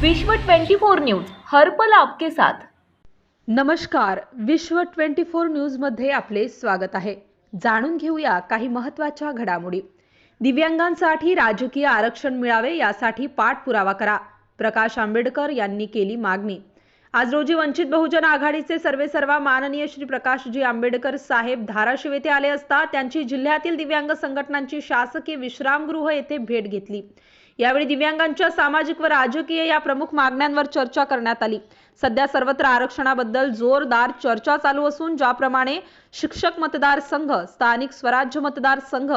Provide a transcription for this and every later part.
विश्व 24 न्यूज हर्पल आपके साथ. नमस्कार विश्व 24 न्यूजमध्ये आपले स्वागत आहे. जाणून घेऊया काही महत्त्वाच्या घडामोडी. दिव्यांगांसाठी राजकीय आरक्षण मिळावे यासाठी पाठपुरावा करा प्रकाश आंबेडकर यांनी केली मागणी. आज रोजी वंचित बहुजन आघाडीचे सर्वेसर्वा माननीय श्री प्रकाशजी आंबेडकर साहेब धाराशिव येथे आले असता त्यांची जिल्ह्यातील दिव्यांग संघटनांची शासकीय विश्रामगृह येथे भेट घेतली. यावेळी दिव्यांगांच्या सामाजिक व राजकीय या प्रमुख मागण्यांवर चर्चा करण्यात आली. सध्या सर्वत्र आरक्षणाबद्दल जोरदार चर्चा चालू असून ज्याप्रमाणे शिक्षक मतदारसंघ स्थानिक स्वराज्य मतदारसंघ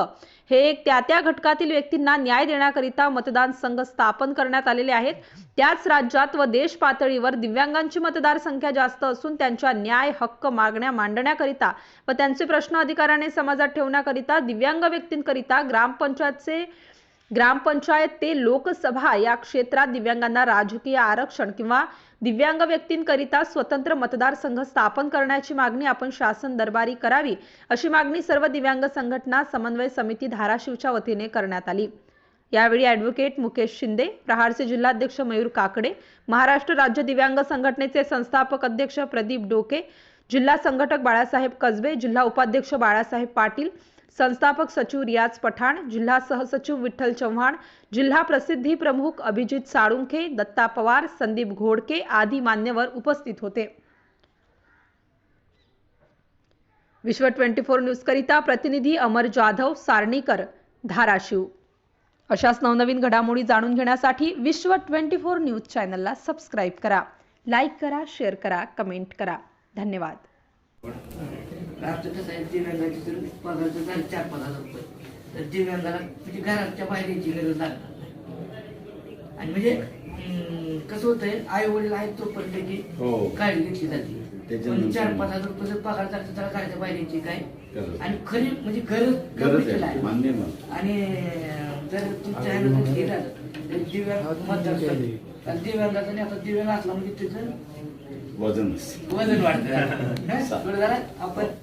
हे एक त्या त्या घटकातील व्यक्तींना न्याय देण्याकरिता मतदान संघ स्थापन करण्यात आलेले आहेत. त्याच राज्यात व देश पातळीवर दिव्यांगांची मतदार संख्या जास्त असून त्यांच्या न्याय हक्क मागण्या मांडण्याकरिता व त्यांचे प्रश्न अधिकाराने समाजात ठेवण्याकरिता दिव्यांग व्यक्तींकरिता ग्रामपंचायतचे ग्रामपंचायत ते लोकसभा या क्षेत्रात दिव्यांगांना राजकीय आरक्षण किंवा दिव्यांग व्यक्तींकरिता स्वतंत्र मतदारसंघ स्थापन करण्याची मागणी आपण शासन दरबारी करावी अशी मागणी सर्व दिव्यांग संघटना समन्वय समिती धाराशिवच्या वतीने करण्यात आली. यावेळी ॲडव्होकेट मुकेश शिंदे प्रहारचे जिल्हाध्यक्ष मयूर काकडे महाराष्ट्र राज्य दिव्यांग संघटनेचे संस्थापक अध्यक्ष प्रदीप डोके जिल्हा संघटक बाळासाहेब कसबे जिल्हा उपाध्यक्ष बाळासाहेब पाटील संस्थापक सचिव रियाज पठाण जिल्हा सहसचिव विठ्ठल चव्हाण जिल्हा प्रसिद्धी प्रमुख अभिजित साळुंखे दत्ता पवार संदीप घोडके आदी मान्यवर उपस्थित होते. विश्व ट्वेंटी फोर न्यूजकरिता प्रतिनिधी अमर जाधव सारणीकर धाराशिव. अशाच नवनवीन घडामोडी जाणून घेण्यासाठी विश्व ट्वेंटी फोर न्यूज चॅनलला सबस्क्राईब करा लाईक करा शेअर करा कमेंट करा. धन्यवाद. रात्र कसं आहे दिव्यांगाची तर पगारचं झालं चार पाच हजार रुपये तर दिव्यांगाला म्हणजे घराच्या बाहेर यायची गरज लागणार नाही. आणि म्हणजे कसं होतंय आई वडील आहेत तोपर्यंत की हो. काळजी घेतली जाते. त्याच्यानंतर- पण चार पाच हजार रुपये जर पगार लागतो त्याला घराच्या बाहेर यायची काय? गरज. आणि खरी म्हणजे गरज गरज आहे. मान्य मला. आणि जर तुमच्या ह्यानं तर दिव्यांग तर दिव्यांगाचं आणि आता दिव्यांग असला म्हणजे तिथं वजन वजन वाढतं. आपण हे